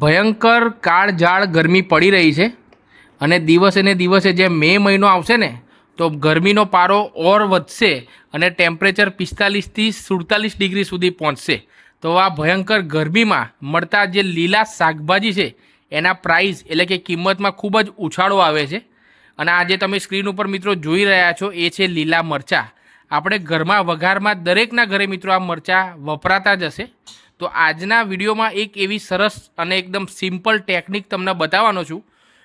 ભયંકર કાળઝાળ ગરમી પડી રહી છે અને દિવસે ને દિવસે જે મે મહિનો આવશે ને, તો ગરમીનો પારો ઓર વધશે અને ટેમ્પરેચર પિસ્તાલીસથી સુડતાલીસ ડિગ્રી સુધી પહોંચશે. તો આ ભયંકર ગરમીમાં મળતા જે લીલા શાકભાજી છે, એના પ્રાઇસ એટલે કે કિંમતમાં ખૂબ જ ઉછાળો આવે છે. અને આજે તમે સ્ક્રીન ઉપર મિત્રો જોઈ રહ્યા છો, એ છે લીલા મરચાં. આપણે ઘરમાં વઘારમાં દરેકના ઘરે મિત્રો આ મરચાં વપરાતા જ હશે. તો આજના વિડીયોમાં એક એવી સરસ અને એકદમ સિમ્પલ ટેકનિક તમને બતાવવાનો છું.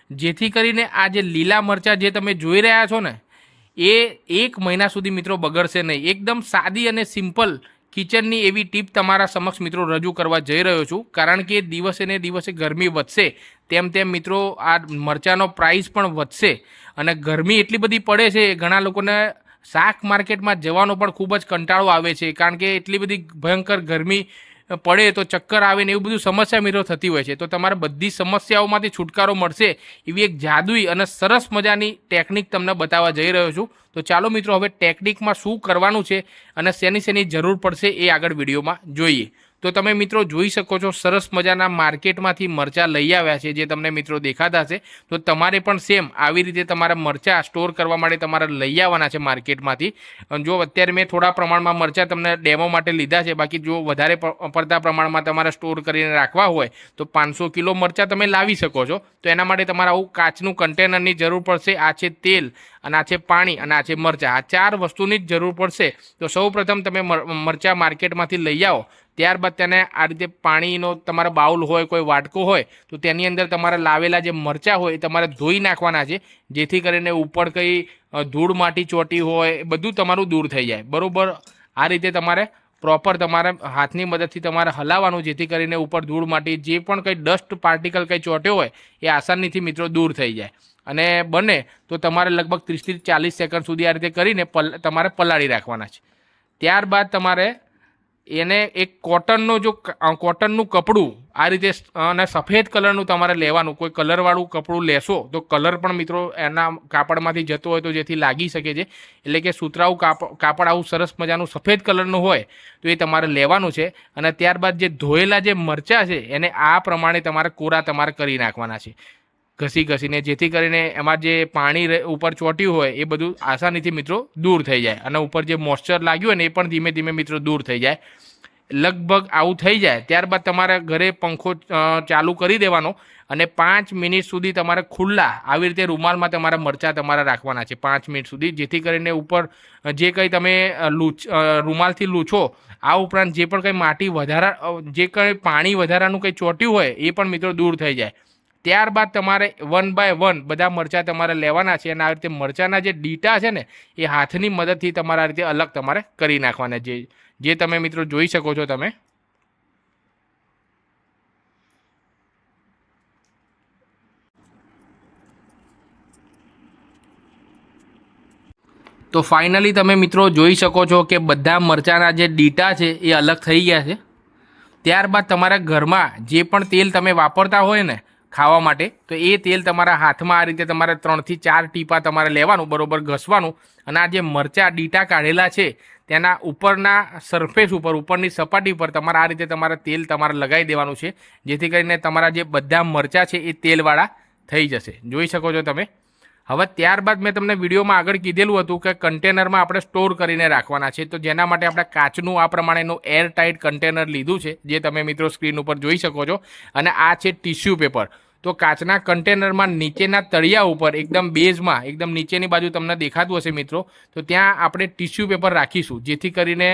જેથી કરીને આ જે લીલા મરચાં જે તમે જોઈ રહ્યા છો ને, એ એક મહિના સુધી મિત્રો બગડશે નહીં. એકદમ સાદી અને સિમ્પલ કિચનની એવી ટીપ તમારા સમક્ષ મિત્રો રજૂ કરવા જઈ રહ્યો છું. કારણ કે દિવસે ને દિવસે ગરમી વધશે. તેમ તેમ મિત્રો આ મરચાંનો પ્રાઇસ પણ વધશે. અને ગરમી એટલી બધી પડે છે ઘણા લોકોને શાક માર્કેટમાં જવાનો પણ ખૂબ જ કંટાળો આવે છે. કારણ કે એટલી બધી ભયંકર ગરમી પડે તો ચક્કર આવે ને એવું બધું સમસ્યા મિત્રો થતી હોય છે. તો તમારે બધી સમસ્યાઓમાંથી છુટકારો મળશે એવી એક જાદુઈ અને સરસ મજાની ટેકનિક તમને બતાવવા જઈ રહ્યો છું. તો ચાલો મિત્રો, હવે ટેકનિકમાં શું કરવાનું છે અને શેની શેની જરૂર પડશે એ આગળ વિડીયોમાં જોઈએ. તો તમે મિત્રો જોઈ શકો છો, સરસ મજાના માર્કેટમાંથી મરચાં લઈ આવ્યા છે, જે તમને મિત્રો દેખાતા હશે. તો તમારે પણ સેમ આવી રીતે તમારા મરચાં સ્ટોર કરવા માટે તમારે લઈ આવવાના છે માર્કેટમાંથી. જો અત્યારે મેં થોડા પ્રમાણમાં મરચાં તમને ડેમો માટે લીધા છે, બાકી જો વધારે પડતા પ્રમાણમાં તમારે સ્ટોર કરીને રાખવા હોય, તો પાંચસો કિલો મરચાં તમે લાવી શકો છો. તો એના માટે તમારે આવું કાચનું કન્ટેનરની જરૂર પડશે. આ છે તેલ, અને આ છે પાણી, અને આ છે મરચાં. આ ચાર વસ્તુની જ જરૂર પડશે. તો સૌ પ્રથમ તમે મર- મરચાં માર્કેટમાંથી લઈ આવો. ત્યારબાદ તેને આ રીતે પાણીનો તમારા બાઉલ હોય, કોઈ વાટકો હોય, તો તેની અંદર તમારા લાવેલા જે મરચાં હોય એ તમારે ધોઈ નાખવાના છે, જેથી કરીને ઉપર કંઈ ધૂળ માટી ચોટી હોય, એ બધું તમારું દૂર થઈ જાય. બરાબર? આ રીતે તમારે પ્રોપર તમારે હાથની મદદથી તમારે હલાવવાનું, જેથી કરીને ઉપર ધૂળ માટી જે પણ કંઈ ડસ્ટ પાર્ટિકલ કંઈ ચોટ્યો હોય, એ આસાનીથી મિત્રો દૂર થઈ જાય. અને બને તો તમારે લગભગ ત્રીસથી ચાલીસ સેકન્ડ સુધી આ રીતે કરીને પલ, તમારે પલાળી રાખવાના છે. ત્યારબાદ તમારે એને એક કોટનનો જો કોટનનું કપડું આ રીતે અને સફેદ કલરનું તમારે લેવાનું. કોઈ કલરવાળું કપડું લેશો તો કલર પણ મિત્રો એના કાપડમાંથી જતો હોય તો જેથી લાગી શકે છે. એટલે કે સુતરાઉ કાપ કાપડ આવું સરસ મજાનું સફેદ કલરનું હોય તો એ તમારે લેવાનું છે. અને ત્યારબાદ જે ધોયેલા જે મરચાં છે એને આ પ્રમાણે તમારે કોરા તમારે કરી નાખવાના છે. ઘસી ઘસીને, જેથી કરીને એમાં જે પાણી ઉપર ચોટ્યું હોય, એ બધું આસાનીથી મિત્રો દૂર થઈ જાય. અને ઉપર જે મોઇશ્ચર લાગ્યું હોય ને, એ પણ ધીમે ધીમે મિત્રો દૂર થઈ જાય. લગભગ આવું થઈ જાય, ત્યારબાદ તમારે ઘરે પંખો ચાલુ કરી દેવાનો અને પાંચ મિનિટ સુધી તમારે ખુલ્લા આવી રીતે રૂમાલમાં તમારા મરચાં તમારા રાખવાના છે. પાંચ મિનિટ સુધી, જેથી કરીને ઉપર જે કંઈ તમે લૂચ રૂમાલથી લૂછો, આ ઉપરાંત જે પણ કંઈ માટી વધારા જે કંઈ પાણી વધારાનું કંઈ ચોટ્યું હોય, એ પણ મિત્રો દૂર થઈ જાય. ત્યારબાદ તમારે વન બાય વન બધા મરચાં તમારે લેવાના છે અને આ રીતે મરચાંના જે ડીટા છે ને, એ હાથની મદદથી તમારા રીતે અલગ તમારે કરી નાખવાના જે જે તમે મિત્રો જોઈ શકો છો તમે. તો ફાઇનલી તમે મિત્રો જોઈ શકો છો કે બધા મરચાંના જે ડીટા છે એ અલગ થઈ ગયા છે. ત્યારબાદ તમારા ઘરમાં જે પણ તેલ તમે વાપરતા હોય ને ખાવા માટે. તો એ તેલ તમારા હાથમાં આ રીતે તમારે ત્રણથી ચાર ટીપા તમારે લેવાનું, બરોબર ઘસવાનું. અને આ જે મરચાં ડીટા કાઢેલા છે, તેના ઉપરના સરફેસ ઉપર, ઉપરની સપાટી પર તમારે આ રીતે તમારે તેલ તમારે લગાવી દેવાનું છે. જેથી કરીને તમારા જે બધા મરચાં છે એ તેલવાળા થઈ જશે. જોઈ શકો છો તમે? હવે ત્યારબાદ મેં તમને વિડીયોમાં આગળ કીધેલું હતું કે કન્ટેનરમાં આપણે સ્ટોર કરીને રાખવાના છે. તો જેના માટે આપણે કાચનું આ પ્રમાણેનું એર ટાઇટ કન્ટેનર લીધું છે, જે તમે મિત્રો સ્ક્રીન ઉપર જોઈ શકો છો. અને આ છે ટિશ્યુ પેપર. તો કાચના કન્ટેનરમાં નીચેના તળિયા ઉપર, એકદમ બેઝમાં, એકદમ નીચેની બાજુ તમને દેખાતું હશે મિત્રો, તો ત્યાં આપણે ટીશ્યુ પેપર રાખીશું. જેથી કરીને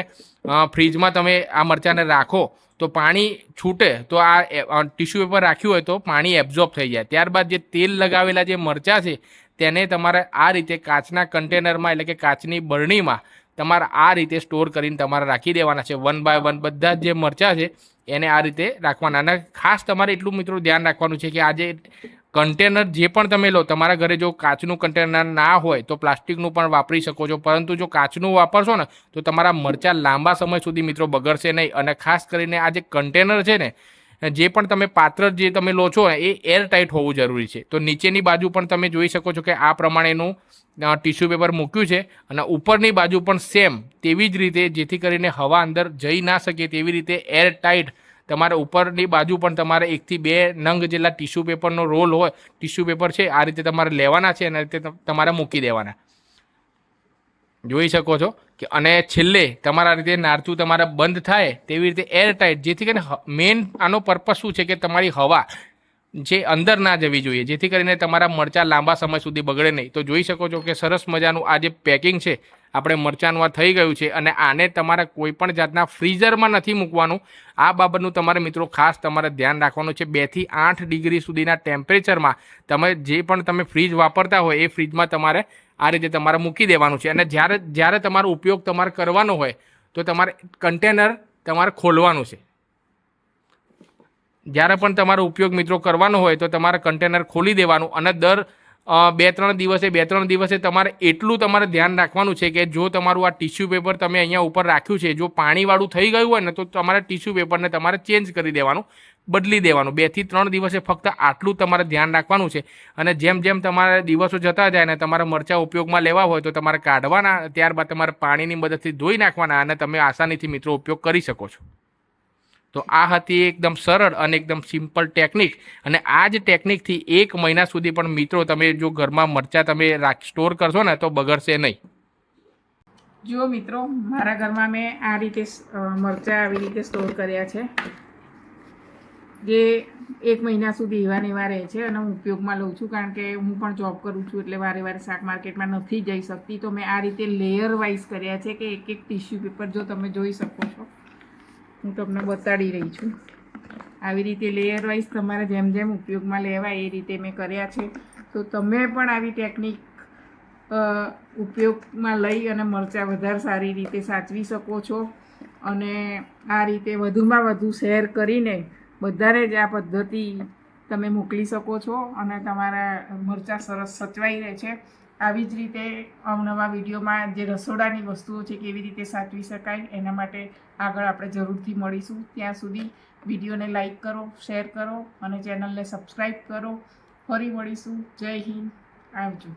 ફ્રીજમાં તમે આ મરચાંને રાખો, તો પાણી છૂટે, તો આ ટીશ્યુ પેપર રાખ્યું હોય તો પાણી એબ્ઝોર્બ થઈ જાય. ત્યારબાદ જે તેલ લગાવેલા જે મરચાં છે તેને તમારે આ રીતે કાચના કન્ટેનરમાં એટલે કે કાચની બરણીમાં તમારે આ રીતે સ્ટોર કરીને તમારે રાખી દેવાના છે. વન બાય વન બધા જે મરચાં છે, એને આ રીતે રાખવાના. અને ખાસ તમારે એટલું મિત્રો ધ્યાન રાખવાનું છે કે આ જે કન્ટેનર જે પણ તમે લો, તમારા ઘરે જો કાચનું કન્ટેનર ના હોય તો પ્લાસ્ટિકનું પણ વાપરી શકો છો. પરંતુ જો કાચનું વાપરશો ને, તો તમારા મરચાં લાંબા સમય સુધી મિત્રો બગડશે નહીં. અને ખાસ કરીને આ જે કન્ટેનર છે ને જે પણ તમે પાત્ર જે તમે લો છો એ એર ટાઈટ હોવું જરૂરી છે. તો નીચેની બાજુ પણ તમે જોઈ શકો છો કે આ પ્રમાણેનું ટિશ્યુ પેપર મૂક્યું છે અને ઉપરની બાજુ પણ સેમ તેવી જ રીતે જેથી કરીને હવા અંદર જઈ ના શકે તેવી રીતે એર ટાઈટ તમારે ઉપરની બાજુ પણ તમારે એકથી બે નંગ જેટલા ટીશ્યુ પેપરનો રોલ હોય ટીશ્યુ પેપર છે, આ રીતે તમારે લેવાના છે અને રીતે તમારે મૂકી દેવાના. જોઈ શકો છો? કે અને છેલ્લે તમારા રીતે નારતું તમારા બંધ થાય તેવી રીતે એર ટાઈટ જેથી કરીને મેઇન આનો પર્પઝ શું છે કે તમારી હવા જે અંદર ના જવી જોઈએ. જેથી કરીને તમારા મરચાં લાંબા સમય સુધી બગડે નહીં. તો જોઈ શકો છો કે સરસ મજાનું આ જે પેકિંગ છે, આપણે મરચાંનું આ થઈ ગયું છે અને આને તમારે કોઈ પણ જાતના ફ્રીઝરમાં નથી મૂકવાનું. આ બાબતનું તમારે મિત્રો ખાસ તમારે ધ્યાન રાખવાનું છે. બેથી આઠ ડિગ્રી સુધીના ટેમ્પરેચરમાં તમે જે પણ તમે ફ્રીજ વાપરતા હોય એ ફ્રીજમાં તમારે આ રીતે તમારે મૂકી દેવાનું છે. અને જ્યારે જ્યારે તમારો ઉપયોગ તમારે કરવાનો હોય, તો તમારે કન્ટેનર તમારે ખોલવાનું છે. જ્યારે પણ તમારો ઉપયોગ મિત્રો કરવાનો હોય, તો તમારે કન્ટેનર ખોલી દેવાનું અને દર બે ત્રણ દિવસે બે ત્રણ દિવસે તમારે એટલું તમારે ધ્યાન રાખવાનું છે કે જો તમારું આ ટીશ્યુ પેપર તમે અહીંયા ઉપર રાખ્યું છે, જો પાણીવાળું થઈ ગયું હોય ને તો તમારે ટીશ્યુ પેપરને તમારે ચેન્જ કરી દેવાનું, બદલી દેવાનું. બેથી ત્રણ દિવસે ફક્ત આટલું તમારે ધ્યાન રાખવાનું છે. અને જેમ જેમ તમારે દિવસો જતા જાય ને તમારે મરચાં ઉપયોગમાં લેવા હોય તો તમારે કાઢવાના, ત્યારબાદ તમારે પાણીની મદદથી ધોઈ નાખવાના અને તમે આસાનીથી મિત્રો ઉપયોગ કરી શકો છો. તો આ હતી એકદમ સરળ અને એકદમ સિમ્પલ ટેકનિક અને આ જ ટેકનિકથી એક મહિના સુધી પણ મિત્રો તમે જો ઘરમાં મરચાં તમે રાખ સ્ટોર કરશો ને તો બગડશે નહીં. જુઓ મિત્રો, મારા ઘરમાં મેં આ રીતે મરચાં આવી રીતે સ્ટોર કર્યા છે. જે એક મહિના સુધી એવા ને એવા રહે છે અને હું ઉપયોગમાં લઉં છું કારણ કે હું પણ જોબ કરું છું એટલે વારે વારે શાક માર્કેટમાં નથી જઈ શકતી. તો મેં આ રીતે લેયર વાઇઝ કર્યા છે કે એક એક ટીશ્યુ પેપર જો તમે જોઈ શકો છો. હું તમને બતાડી રહી છું. આવી રીતે લેયર વાઇઝ તમારે જેમ જેમ ઉપયોગમાં લેવાય એ રીતે મેં કર્યા છે. તો તમે પણ આવી ટેકનિક ઉપયોગમાં લઈ અને મરચાં વધારે સારી રીતે સાચવી શકો છો. અને આ રીતે વધુમાં વધુ શેર કરીને બધાને જ આ પદ્ધતિ તમે મોકલી શકો છો અને તમારા મરચાં સરસ સચવાઈ રહે છે. આવી જ રીતે અવનવા વિડીયોમાં જે રસોડાની વસ્તુઓ છે કેવી રીતે સાચવી શકાય, એના માટે આગળ આપણે જરૂરથી મળીશું. ત્યાં સુધી વિડીયોને લાઇક કરો, શેર કરો અને ચેનલને સબસ્ક્રાઈબ કરો. ફરી મળીશું. જય હિન્દ. આવજો.